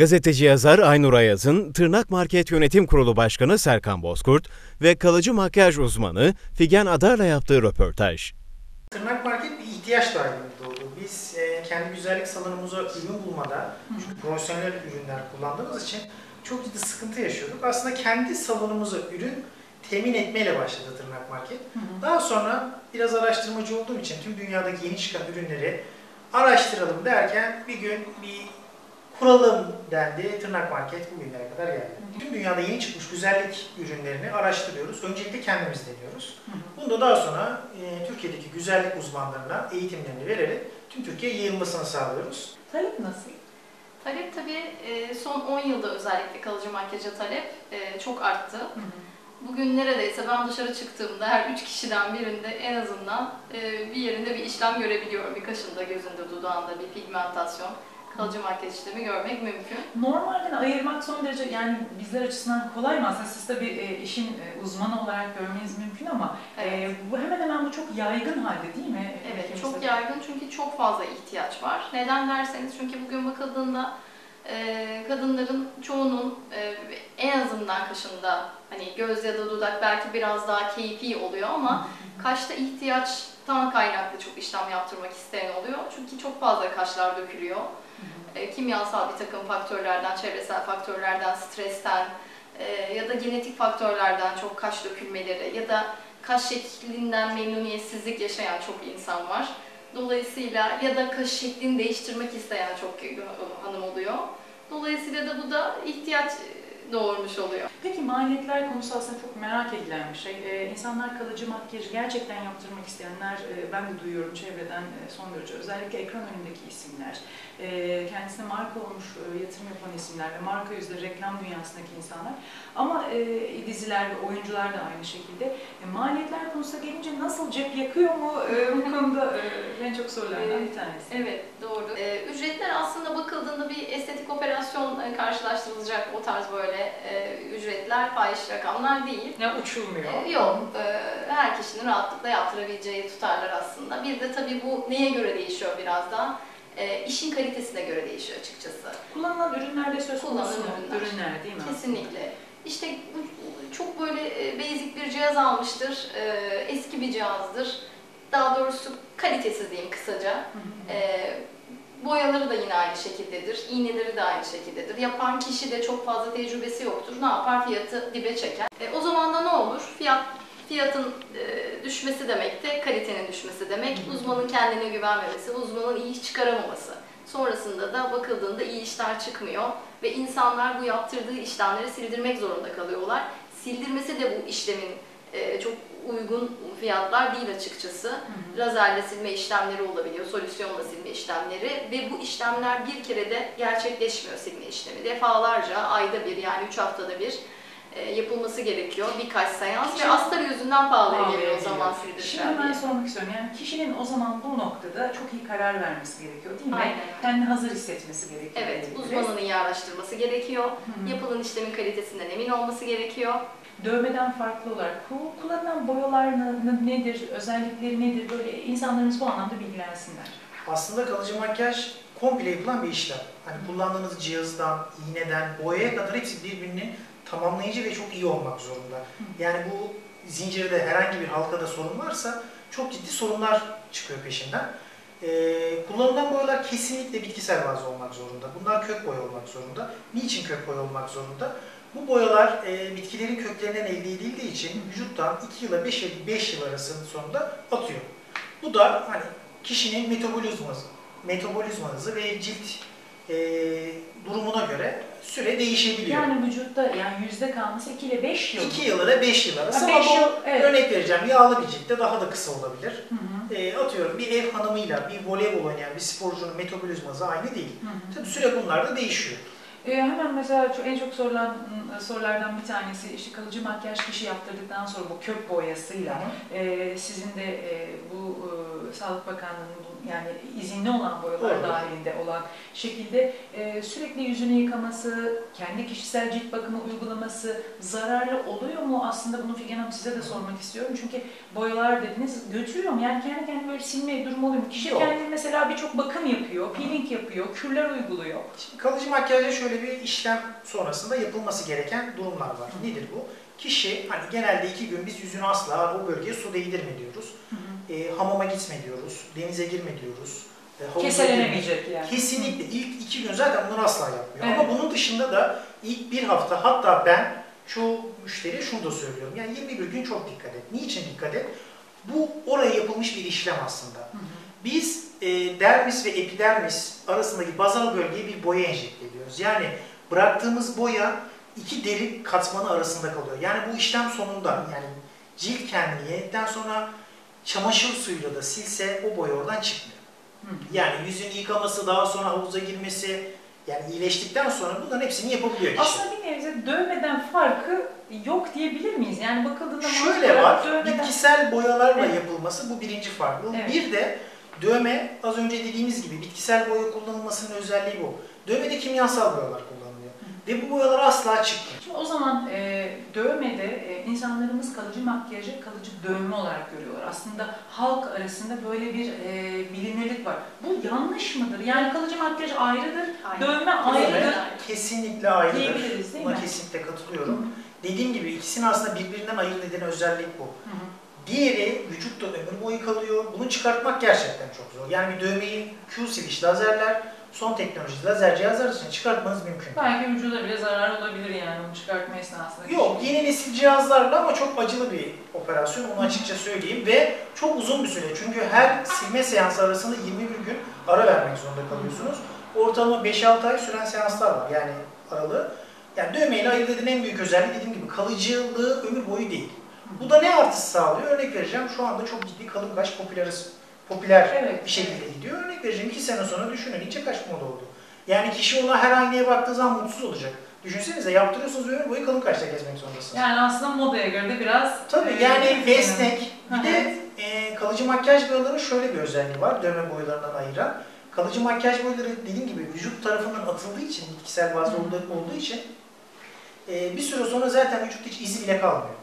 Gazeteci yazar Aynur Ayaz'ın Tırnak Market Yönetim Kurulu Başkanı Serkan Bozkurt ve kalıcı makyaj uzmanı Figen Adar'la yaptığı röportaj. Tırnak market bir ihtiyaç dahilinde doğdu. Biz e, kendi güzellik salonumuza ürün bulmada, çünkü profesyonel ürünler kullandığımız için çok ciddi sıkıntı yaşıyorduk. Aslında kendi salonumuza ürün temin etmeyle başladı tırnak market. Daha sonra biraz araştırmacı olduğum için tüm dünyadaki yeni çıkan ürünleri araştıralım derken bir gün bir kuralım dendi. Tırnak market bugünlere kadar geldi. Tüm dünyada yeni çıkmış güzellik ürünlerini araştırıyoruz. Öncelikle kendimiz deniyoruz. Bunu da daha sonra e, Türkiye'deki güzellik uzmanlarına eğitimlerini vererek tüm Türkiye'ye yayılmasını sağlıyoruz. Talep nasıl? Talep tabii e, son 10 yılda özellikle kalıcı makyaja talep e, çok arttı. Bugün neredeyse ben dışarı çıktığımda her üç kişiden birinde en azından e, bir yerinde bir işlem görebiliyorum. Bir kaşında, gözünde, dudağında bir pigmentasyon, kalıcı makyaj işlemi görmek mümkün. Normalden ayırmak son derece yani bizler açısından kolay mı aslında? Siz tabii e, işin e, uzmanı olarak görmeniz mümkün ama e, Evet. bu hemen hemen bu çok yaygın halde değil mi? Evet, Ülkemizde? çok yaygın çünkü çok fazla ihtiyaç var. Neden derseniz çünkü bugün bakıldığında e, kadınların çoğunun e, en azından kaşında hani göz ya da dudak belki biraz daha keyfi oluyor ama kaşta ihtiyaçtan kaynaklı çok işlem yaptırmak isteyen oluyor. Çünkü çok fazla kaşlar dökülüyor. E, kimyasal bir takım faktörlerden, çevresel faktörlerden, stresten e, ya da genetik faktörlerden çok kaş dökülmeleri ya da kaş şeklinden memnuniyetsizlik yaşayan çok insan var. Dolayısıyla ya da kaş şeklini değiştirmek isteyen çok hanım oluyor. Dolayısıyla da bu da ihtiyaç e, doğurmuş oluyor. Peki maliyetler konusu aslında çok merak edilen bir şey. Ee, insanlar kalıcı makyajı gerçekten yaptırmak isteyenler, e, ben de duyuyorum çevreden e, son derece. Özellikle ekran önündeki isimler, e, kendisine marka olmuş e, yatırım yapan isimler ve marka yüzleri reklam dünyasındaki insanlar. Ama e, diziler ve oyuncular da aynı şekilde. E, maliyetler konusuna gelince nasıl cep yakıyor mu e, bu konuda e, en çok sorulardan bir tanesi. Evet, doğru. Ee, ücretler aslında bakıldığında bir estetik operasyon e, karşılaştırılacak o tarz böyle e, ücretler, fahiş rakamlar değil. Ne uçulmuyor. Ee, Yok, e, her kişinin rahatlıkla yaptırabileceği tutarlar aslında. Bir de tabii bu neye göre değişiyor biraz da? E, işin kalitesine göre değişiyor açıkçası. Kullanılan ürünlerde söz Kullanılan konusu mu? ürünler. ürünler değil mi? Kesinlikle. İşte çok böyle e, basic bir cihaz almıştır, e, eski bir cihazdır. Daha doğrusu kalitesiz diyeyim kısaca. Hı hı. E, boyaları da yine aynı şekildedir, iğneleri de aynı şekildedir. Yapan kişi de çok fazla tecrübesi yoktur. Ne yapar? Fiyatı dibe çeker. E, o zaman da ne olur? Fiyat fiyatın e, düşmesi demek de kalitenin düşmesi demek. Uzmanın kendine güvenmemesi, uzmanın iyi iş çıkaramaması. Sonrasında da bakıldığında iyi işler çıkmıyor ve insanlar bu yaptırdığı işlemleri sildirmek zorunda kalıyorlar. Sildirmesi de bu işlemin e, çok uygun fiyatlar değil açıkçası. Hı hı. Lazerle silme işlemleri olabiliyor, solüsyonla silme işlemleri ve bu işlemler bir kere de gerçekleşmiyor silme işlemi. Defalarca, ayda bir yani 3 haftada bir e, yapılması gerekiyor birkaç seans ve Şimdi- astar yüzünden pahalıya geliyor o zaman geliyor. Şimdi sildirişler ben sormak istiyorum. Yani kişinin o zaman bu noktada çok iyi karar vermesi gerekiyor değil mi? Aynen. Kendini hazır hissetmesi gerekiyor. Evet, diyebiliriz. uzmanın iyi araştırması gerekiyor. Hı hı. Yapılan işlemin kalitesinden emin olması gerekiyor. Dövmeden farklı olarak ku- kullanılan boyalar nedir, özellikleri nedir? Böyle insanlarımız bu anlamda bilgilensinler. Aslında kalıcı makyaj komple yapılan bir işlem. Hani kullandığınız cihazdan, iğneden, boyaya kadar hepsi birbirini tamamlayıcı ve çok iyi olmak zorunda. Yani bu zincirde herhangi bir halkada sorun varsa çok ciddi sorunlar çıkıyor peşinden. Ee, kullanılan boyalar kesinlikle bitkisel bazlı olmak zorunda. Bunlar kök boya olmak zorunda. Niçin kök boya olmak zorunda? Bu boyalar e, bitkilerin köklerinden elde edildiği için vücuttan 2 yıla 5 yıl, 5 yıl arasının sonunda atıyor. Bu da hani kişinin metabolizması, metabolizmanızı ve cilt e, durumuna göre süre değişebiliyor. Yani vücutta yani yüzde kalması 2 ile 5 yıl. 2 yıl ile 5 yıl arası Ha, ama yıl, evet. örnek vereceğim yağlı bir ciltte daha da kısa olabilir. Hı hı. E, atıyorum bir ev hanımıyla bir voleybol oynayan bir sporcunun metabolizması aynı değil. Hı hı. Tabii süre bunlar da değişiyor. Ee, hemen mesela çok, en çok sorulan ıı, sorulardan bir tanesi işte kalıcı makyaj kişi yaptırdıktan sonra bu kök boyasıyla e, sizin de e, bu e, e, Sağlık Bakanlığı'nın yani izinli olan boyalar Doğru. dahilinde olan şekilde e, sürekli yüzünü yıkaması, kendi kişisel cilt bakımı uygulaması zararlı oluyor mu? Aslında bunu Figen Hanım size de sormak istiyorum. Çünkü boyalar dediniz götürüyor mu? Yani kendi kendine böyle silmeye durum oluyor mu? Kişi Yok. kendi mesela birçok bakım yapıyor, peeling yapıyor, kürler uyguluyor. Şimdi kalıcı makyajda şöyle bir işlem sonrasında yapılması gereken durumlar var. Nedir bu? Kişi hani genelde iki gün biz yüzünü asla o bölgeye su değdirme diyoruz. E, hamama gitme diyoruz. Denize girme diyoruz. E, girme. Keselenemeyecek yani. Kesinlikle ilk iki gün zaten bunları asla yapmıyor. Evet. Ama bunun dışında da ilk bir hafta hatta ben çoğu müşteriye şunu da söylüyorum. Yani 21 gün çok dikkat et. Niçin dikkat et? Bu oraya yapılmış bir işlem aslında. Hı hı. Biz e, dermis ve epidermis arasındaki bazal bölgeye bir boya enjekte ediyoruz. Yani bıraktığımız boya iki deri katmanı arasında kalıyor. Yani bu işlem sonunda yani cilt kendini yedikten sonra çamaşır suyuyla da silse o boya oradan çıkmıyor. Hı. Yani yüzünü yıkaması, daha sonra havuza girmesi, yani iyileştikten sonra bunların hepsini yapabiliyor kişi. Aslında bir nebze dövmeden farkı yok diyebilir miyiz? Yani bakıldığında Şöyle var, dövmeden- bitkisel boyalarla Evet. yapılması bu birinci farklılık. Evet. Bir de dövme, az önce dediğimiz gibi bitkisel boya kullanılmasının özelliği bu. Dövmede kimyasal boyalar kullanılıyor. Ve bu boyalar asla çıkmıyor. Şimdi o zaman e, dövmede e, insanlarımız kalıcı makyajı kalıcı dövme olarak görüyorlar. Aslında halk arasında böyle bir e, bilinirlik var. Bu yanlış mıdır? Yani kalıcı makyaj ayrıdır, Aynen. dövme ayrıdır Kesinlikle. Kesinlikle ayrıdır. diyebiliriz değil Buna mi? kesinlikle Hı katılıyorum. Dediğim gibi ikisini aslında birbirinden ayırt eden özellik bu. hı. Diğeri vücutta ömür boyu kalıyor. Bunu çıkartmak gerçekten çok zor. Yani bir dövmeyi Q siliş lazerler, son teknoloji lazer cihazlar için çıkartmanız mümkün. Belki vücuda bile zarar olabilir yani onu çıkartma esnasında. Yok, yeni nesil cihazlarla ama çok acılı bir operasyon, onu açıkça söyleyeyim. Ve çok uzun bir süre. Çünkü her silme seansı arasında 21 gün ara vermek zorunda kalıyorsunuz. Ortalama 5-6 ay süren seanslar var yani aralığı. Yani dövmeyle ayırt edilen en büyük özelliği dediğim gibi kalıcılığı ömür boyu değil. Bu da ne artısı sağlıyor? Örnek vereceğim. Şu anda çok ciddi kalın kaş popüler, popüler Evet. bir şekilde gidiyor. Örnek vereceğim. 2 sene sonra düşünün ince kaş moda oldu. Yani kişi ona her aynaya baktığı zaman mutsuz olacak. Düşünsenize yaptırıyorsunuz ömür boyu kalın kaşla gezmek zorundasınız. Yani aslında modaya göre de biraz... Tabii e, yani esnek. Bir de e, kalıcı makyaj boyalarının şöyle bir özelliği var dövme boyalarından ayıran. Kalıcı makyaj boyaları dediğim gibi vücut tarafından atıldığı için, bitkisel olduğu, olduğu için e, bir süre sonra zaten vücutta hiç izi bile kalmıyor.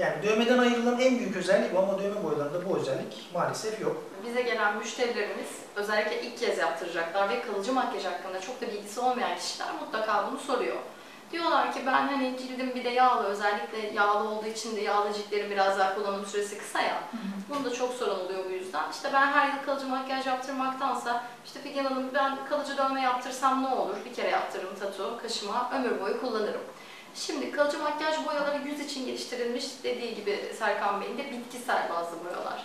Yani dövmeden ayrılan en büyük özellik bu ama dövme boyalarında bu özellik maalesef yok. Bize gelen müşterilerimiz özellikle ilk kez yaptıracaklar ve kalıcı makyaj hakkında çok da bilgisi olmayan kişiler mutlaka bunu soruyor. Diyorlar ki ben hani cildim bir de yağlı, özellikle yağlı olduğu için de yağlı ciltlerin biraz daha kullanım süresi kısa ya. Hı. Bunda çok sorun oluyor bu yüzden. İşte ben her yıl kalıcı makyaj yaptırmaktansa işte Figen Hanım ben kalıcı dövme yaptırsam ne olur? Bir kere yaptırırım tatu, kaşıma ömür boyu kullanırım. Şimdi kalıcı makyaj boyaları yüz için geliştirilmiş dediği gibi Serkan Bey'in de bitkisel bazlı boyalar.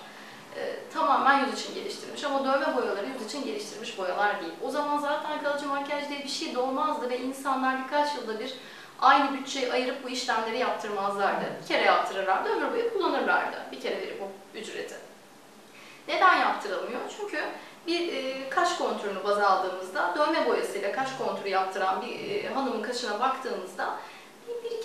Ee, tamamen yüz için geliştirilmiş ama dövme boyaları yüz için geliştirilmiş boyalar değil. O zaman zaten kalıcı makyaj diye bir şey de olmazdı ve insanlar birkaç yılda bir aynı bütçeyi ayırıp bu işlemleri yaptırmazlardı. Bir kere yaptırırlardı, ömür boyu kullanırlardı. Bir kere verip o ücreti. Neden yaptırılmıyor? Çünkü bir e, kaş kontürünü baz aldığımızda dövme boyasıyla kaş kontürü yaptıran bir e, hanımın kaşına baktığımızda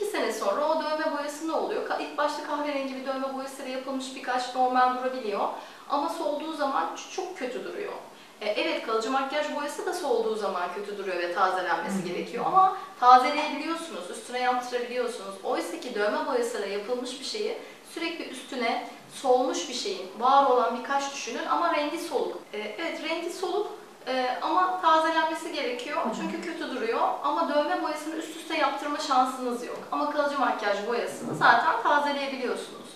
bir, bir iki sene sonra o dövme boyası ne oluyor? İlk başta kahverengi bir dövme boyasıyla yapılmış bir kaş normal durabiliyor ama solduğu zaman çok kötü duruyor. E, evet kalıcı makyaj boyası da solduğu zaman kötü duruyor ve tazelenmesi gerekiyor ama tazeleyebiliyorsunuz, üstüne yaptırabiliyorsunuz. Oysa ki dövme boyasıyla yapılmış bir şeyi sürekli üstüne solmuş bir şeyin, var olan bir kaş düşünün ama rengi soluk. E, evet rengi soluk e, ama tazelenmesi gerekiyor çünkü kötü duruyor ama dövme boyasını üst üste yaptırma şansınız yok. Ama kalıcı makyaj boyasını zaten tazeleyebiliyorsunuz.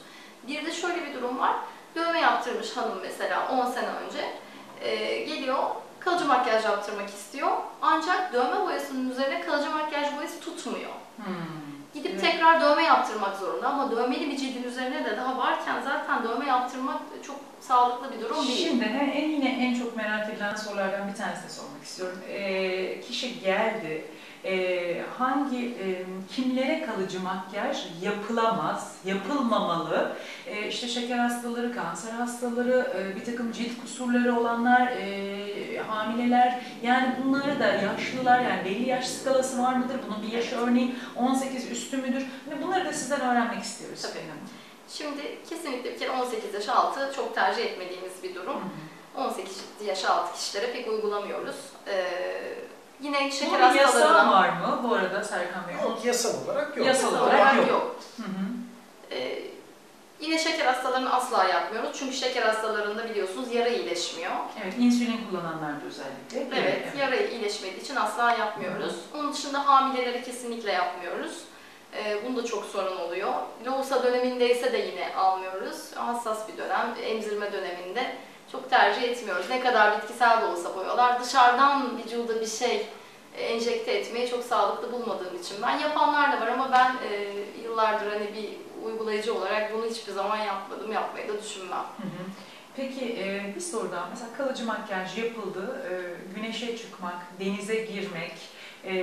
Bir de şöyle bir durum var. Dövme yaptırmış hanım mesela 10 sene önce e, geliyor kalıcı makyaj yaptırmak istiyor. Ancak dövme boyasının üzerine kalıcı makyaj boyası tutmuyor. Hmm. Gidip Evet. tekrar dövme yaptırmak zorunda ama dövmeli bir cildin üzerine de daha varken zaten dövme yaptırmak çok sağlıklı bir durum değil. Şimdi en yine en çok merak edilen sorulardan bir tanesini sormak istiyorum. Ee, kişi geldi. Ee, hangi e, kimlere kalıcı makyaj yapılamaz, yapılmamalı? Ee, işte şeker hastaları, kanser hastaları, e, bir takım cilt kusurları olanlar, e, hamileler, yani bunları da yaşlılar, yani belli yaş skalası var mıdır? Bunun bir yaş örneği 18 üstü müdür? Hani bunları da sizden öğrenmek istiyoruz. Tabii. Şimdi kesinlikle bir kere 18 yaş altı çok tercih etmediğimiz bir durum. 18 yaş altı kişilere pek uygulamıyoruz. Ee, yine şeker Bunun yasağı hastalarına var mı bu arada Serkan Bey? Yok yasal olarak yok. Yasal yasal olarak yok. yok. Hı hı. Ee, yine şeker hastalarını asla yapmıyoruz. Çünkü şeker hastalarında biliyorsunuz yara iyileşmiyor. Evet, insülin kullananlarda özellikle. Evet, yara iyileşmediği için asla yapmıyoruz. Onun dışında hamileleri kesinlikle yapmıyoruz. Ee, bunda çok sorun oluyor. Lohusa dönemindeyse de yine almıyoruz. Hassas bir dönem, emzirme döneminde çok tercih etmiyoruz. Ne kadar bitkisel de olsa boyalar, dışarıdan vücuda bir şey e, enjekte etmeyi çok sağlıklı bulmadığım için ben yapanlar da var ama ben e, yıllardır hani bir uygulayıcı olarak bunu hiçbir zaman yapmadım, yapmayı da düşünmem. Hı hı. Peki e, bir soru daha. Mesela kalıcı makyaj yapıldı, e, güneşe çıkmak, denize girmek e,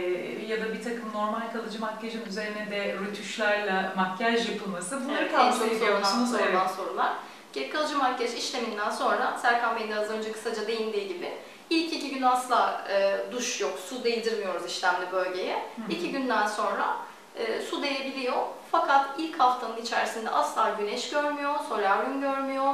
ya da bir takım normal kalıcı makyajın üzerine de rötuşlarla makyaj yapılması bunları Evet, tavsiye ediyor sorulan, musunuz? sorulan Evet. sorular. Ki kalıcı makyaj işleminden sonra Serkan Bey'in de az önce kısaca değindiği gibi ilk iki gün asla e, duş yok, su değdirmiyoruz işlemli bölgeye. Hı hı. İki günden sonra e, su değebiliyor. Fakat ilk haftanın içerisinde asla güneş görmüyor, solaryum görmüyor. Hı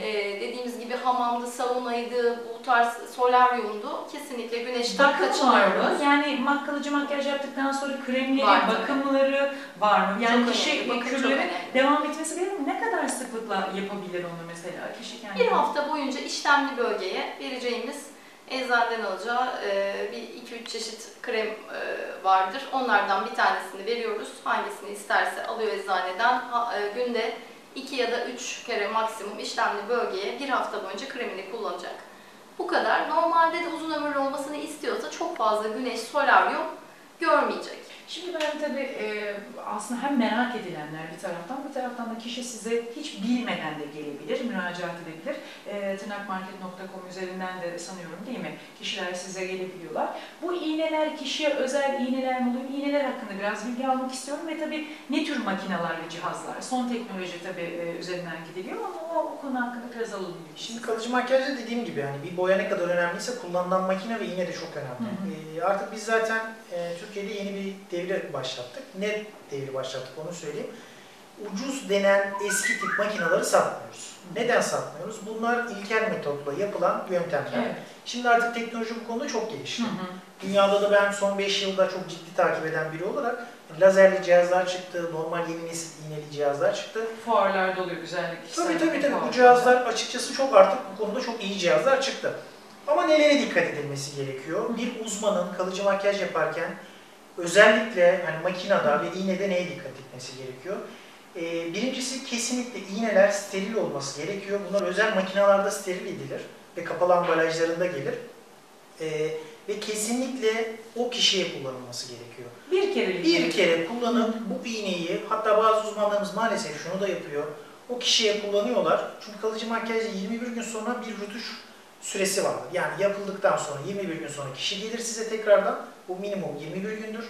hı. E, dediğimiz gibi hamamdı, saunaydı, bu tarz solaryumdu. Kesinlikle güneşten kaçınıyoruz. Yani mak kalıcı makyaj yaptıktan sonra kremleri, Var bakımları var mı? Yani çok kişi önemli, bakım çok kürleri önemli. devam etmesi gerekir mi? Ne kadar sıklıkla yapabilir onu mesela kişi kendi? Bir hafta boyunca işlemli bölgeye vereceğimiz eczaneden alacağı e, bir 2-3 çeşit krem e, vardır. Onlardan bir tanesini veriyoruz. Hangisini isterse alıyor eczaneden. E, günde 2 ya da 3 kere maksimum işlemli bölgeye bir hafta boyunca kremini kullanacak. Bu kadar. Normalde de uzun ömürlü olmasını istiyorsa çok fazla güneş, solaryum görmeyecek. Şimdi ben tabii e, aslında hem merak edilenler bir taraftan bir taraftan da kişi size hiç bilmeden de gelebilir, müracaat edebilir. E, tırnakmarket.com üzerinden de sanıyorum değil mi? Kişiler size gelebiliyorlar. Bu iğneler kişiye özel iğneler mi oluyor? İğneler hakkında biraz bilgi almak istiyorum ve tabii ne tür makineler ve cihazlar? Son teknoloji tabii e, üzerinden gidiliyor ama o, o konu hakkında biraz alalım. Şimdi kalıcı makyajda dediğim gibi yani bir boya ne kadar önemliyse kullanılan makine ve iğne de çok önemli. Hı Ee, artık biz zaten e, Türkiye'de yeni bir devri başlattık. Ne devri başlattık onu söyleyeyim. Ucuz denen eski tip makineleri satmıyoruz. Neden satmıyoruz? Bunlar ilkel metotla yapılan yöntemler. Evet. Şimdi artık teknoloji bu konuda çok gelişti. Hı hı. Dünyada da ben son 5 yılda çok ciddi takip eden biri olarak lazerli cihazlar çıktı, normal yeni nesil iğneli cihazlar çıktı. Fuarlarda oluyor güzellik Tabii tabii tabii bu cihazlar açıkçası çok artık bu konuda çok iyi cihazlar çıktı. Ama nelere dikkat edilmesi gerekiyor? Bir uzmanın kalıcı makyaj yaparken özellikle hani makinede ve iğnede neye dikkat etmesi gerekiyor? Ee, birincisi kesinlikle iğneler steril olması gerekiyor. Bunlar özel makinalarda steril edilir ve kapalı ambalajlarında gelir. Ee, ve kesinlikle o kişiye kullanılması gerekiyor. Bir kere Bir kere kullanıp bu iğneyi, hatta bazı uzmanlarımız maalesef şunu da yapıyor. O kişiye kullanıyorlar. Çünkü kalıcı makyajda 21 gün sonra bir rütuş süresi vardır. Yani yapıldıktan sonra 21 gün sonra kişi gelir size tekrardan. Bu minimum 21 gündür.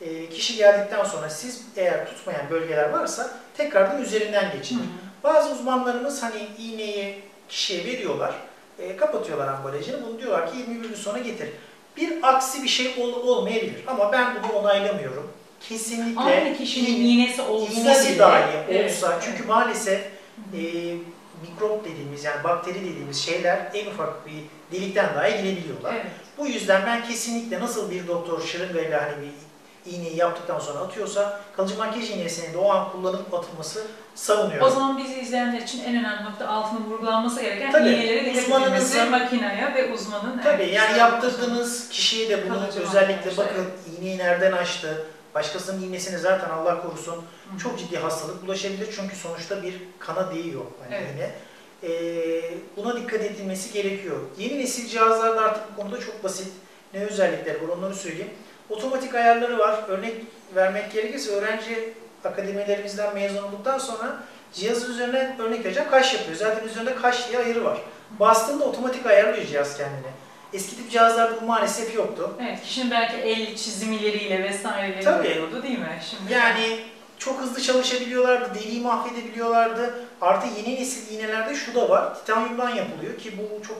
E, kişi geldikten sonra siz eğer tutmayan bölgeler varsa tekrardan üzerinden geçin. Bazı uzmanlarımız hani iğneyi kişiye veriyorlar, e, kapatıyorlar ambalajını. Bunu diyorlar ki 21 gün sonra getir. Bir aksi bir şey ol- olmayabilir ama ben bunu onaylamıyorum. Kesinlikle Aynı kişinin iğne- iğnesi olsa iğnesi bile, dahi evet, olsa çünkü evet. maalesef e, mikrop dediğimiz yani bakteri dediğimiz şeyler en ufak bir delikten dahi girebiliyorlar. Evet. Bu yüzden ben kesinlikle nasıl bir doktor şırıngayla hani bir iğneyi yaptıktan sonra atıyorsa kalıcı makyaj iğnesinin de o an kullanıp atılması savunuyorum. O zaman bizi izleyenler için en önemli nokta altını vurgulanması gereken Tabii, iğnelere dikkat uzmanınızın- edilmesi, makineye ve uzmanın... Tabii evet, yani yaptırdığınız kişiye de bunu Kalıcı özellikle makyaj, bakın iğneyi nereden açtı, başkasının iğnesini zaten Allah korusun Hı. çok ciddi hastalık bulaşabilir çünkü sonuçta bir kana değiyor hani Evet. iğne. Ee, buna dikkat edilmesi gerekiyor. Yeni nesil cihazlarda artık bu konuda çok basit. Ne özellikleri var onları söyleyeyim. Otomatik ayarları var. Örnek vermek gerekirse öğrenci akademilerimizden mezun olduktan sonra cihazın üzerine örnek vereceğim kaş yapıyor. Zaten üzerinde kaş diye ayarı var. Bastığında otomatik ayarlıyor cihaz kendini. Eski tip cihazlarda bu maalesef yoktu. Evet, kişinin belki el çizimleriyle vesaireyle Tabii. oluyordu değil mi? Şimdi Yani çok hızlı çalışabiliyorlardı, deriyi mahvedebiliyorlardı. Artı yeni nesil iğnelerde şu da var, titanyumdan yapılıyor ki bu çok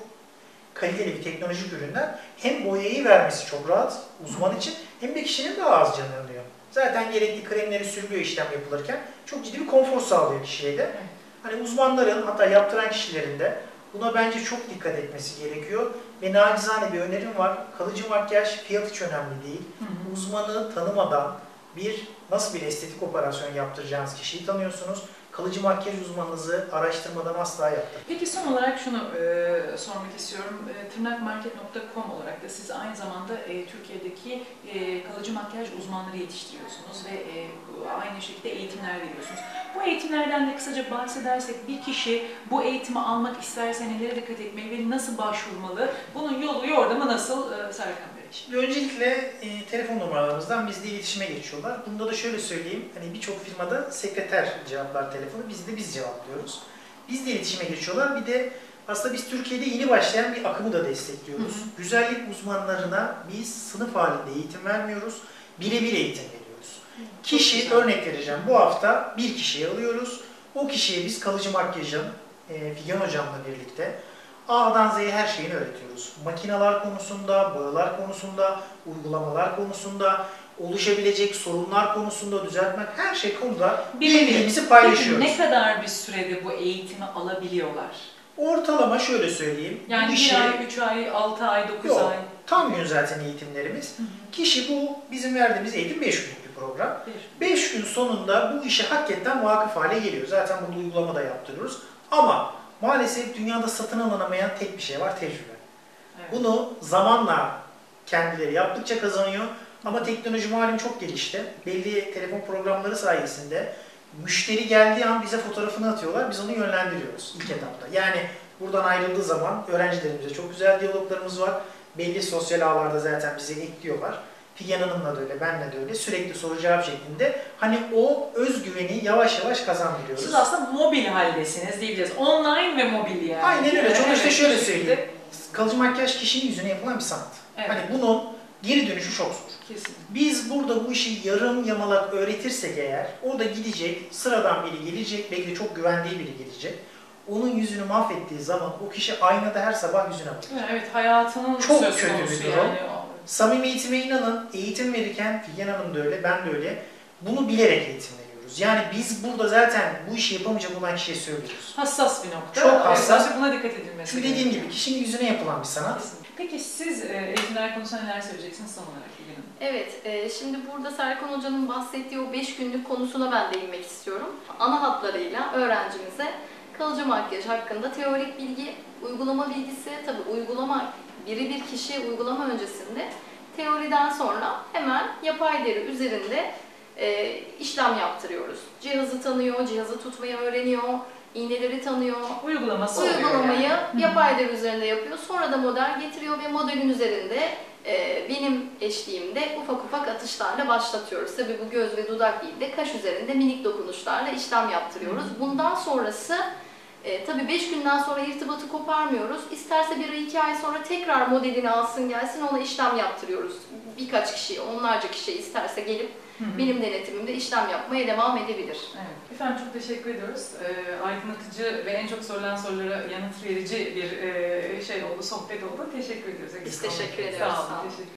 kaliteli bir teknolojik ürünler. Hem boyayı vermesi çok rahat uzman için hem de kişinin daha az canı yanıyor. Zaten gerekli kremleri sürülüyor işlem yapılırken. Çok ciddi bir konfor sağlıyor kişiye de. Hani uzmanların hatta yaptıran kişilerin de buna bence çok dikkat etmesi gerekiyor. Ve nacizane bir önerim var. Kalıcı makyaj fiyat hiç önemli değil. Hı hı. Uzmanı tanımadan bir nasıl bir estetik operasyon yaptıracağınız kişiyi tanıyorsunuz. Kalıcı makyaj uzmanınızı araştırmadan asla yaptırmayın. Peki son olarak şunu e, sormak istiyorum. E, tırnakmarket.com olarak da siz aynı zamanda e, Türkiye'deki e, kalıcı makyaj uzmanları yetiştiriyorsunuz ve e, aynı şekilde eğitimler veriyorsunuz. Bu eğitimlerden de kısaca bahsedersek bir kişi bu eğitimi almak isterse nelere dikkat etmeli ve nasıl başvurmalı? Bunun yolu yordamı nasıl e, Serkan? Şimdi öncelikle e, telefon numaralarımızdan bizle iletişime geçiyorlar. Bunda da şöyle söyleyeyim. Hani birçok firmada sekreter cevaplar telefonu. Bizde biz cevaplıyoruz. Bizle iletişime geçiyorlar. Bir de aslında biz Türkiye'de yeni başlayan bir akımı da destekliyoruz. Hı hı. Güzellik uzmanlarına biz sınıf halinde eğitim vermiyoruz. Birebir eğitim veriyoruz. Kişi, örnek vereceğim. Bu hafta bir kişiyi alıyoruz. O kişiye biz kalıcı makyajın e, Figen hocamla birlikte A'dan Z'ye her şeyini öğretiyoruz. Makineler konusunda, boyalar konusunda, uygulamalar konusunda, oluşabilecek sorunlar konusunda düzeltmek her şey konuda bilgilerimizi paylaşıyoruz. Peki ne kadar bir sürede bu eğitimi alabiliyorlar? Ortalama şöyle söyleyeyim. Yani bu bir işi ay, üç ay, altı ay, dokuz Yok. ay. tam gün zaten eğitimlerimiz. Hı hı. Kişi bu bizim verdiğimiz eğitim 5 günlük bir program. 5 gün sonunda bu işe hakikaten vakıf hale geliyor. Zaten burada uygulama da yaptırıyoruz. Ama maalesef dünyada satın alınamayan tek bir şey var tecrübe. Evet. Bunu zamanla kendileri yaptıkça kazanıyor. Ama teknoloji malum çok gelişti. Belli telefon programları sayesinde müşteri geldiği an bize fotoğrafını atıyorlar. Biz onu yönlendiriyoruz ilk etapta. Yani buradan ayrıldığı zaman öğrencilerimizle çok güzel diyaloglarımız var. Belli sosyal ağlarda zaten bizi ekliyorlar. Figen Hanım'la da öyle, benle de öyle. Sürekli soru cevap şeklinde. Hani o özgüveni yavaş yavaş kazandırıyoruz. Siz aslında mobil haldesiniz diyebiliriz. Online ve mobil yani. Aynen öyle. Çok işte şöyle söyleyeyim. Kalıcı makyaj kişinin yüzüne yapılan bir sanat. Evet. Hani bunun geri dönüşü çok zor. Kesin. Biz burada bu işi yarım yamalak öğretirsek eğer, o da gidecek, sıradan biri gelecek, belki de çok güvendiği biri gelecek. Onun yüzünü mahvettiği zaman o kişi aynada her sabah yüzüne bakıyor. Evet, hayatının Çok kötü bir durum. yani. Samimiyetime inanın, eğitim verirken Figen Hanım da öyle, ben de öyle. Bunu bilerek eğitim veriyoruz. Yani biz burada zaten bu işi yapamayacak olan kişiye söylüyoruz. Hassas bir nokta. Çok Evet, hassas. bence buna dikkat edilmesi Çünkü dediğim gibi kişinin yüzüne yapılan bir sanat. Peki siz e, eğitimler konusunda neler söyleyeceksiniz son olarak Hanım? Evet, e, şimdi burada Serkan Hoca'nın bahsettiği o 5 günlük konusuna ben değinmek istiyorum. Ana hatlarıyla öğrencimize kalıcı makyaj hakkında teorik bilgi, uygulama bilgisi, tabi uygulama biri bir kişi uygulama öncesinde teoriden sonra hemen yapay deri üzerinde e, işlem yaptırıyoruz. Cihazı tanıyor, cihazı tutmayı öğreniyor, iğneleri tanıyor, Uygulaması uygulamayı yani. yapay deri üzerinde yapıyor. Sonra da model getiriyor ve modelin üzerinde e, benim eşliğimde ufak ufak atışlarla başlatıyoruz. Tabii bu göz ve dudak değil de kaş üzerinde minik dokunuşlarla işlem yaptırıyoruz. Bundan sonrası e, tabii 5 günden sonra irtibatı koparmıyoruz. İsterse bir ay iki ay sonra tekrar modelini alsın gelsin ona işlem yaptırıyoruz. Birkaç kişi, onlarca kişi isterse gelip Hı hı. benim denetimimde işlem yapmaya devam edebilir. Evet. Efendim çok teşekkür ediyoruz. Ee, aydınlatıcı ve en çok sorulan sorulara yanıt verici bir e, şey oldu, sohbet oldu. Teşekkür ediyoruz. Biz teşekkür ediyoruz. Sağ olun. Sağ olun. Teşekkür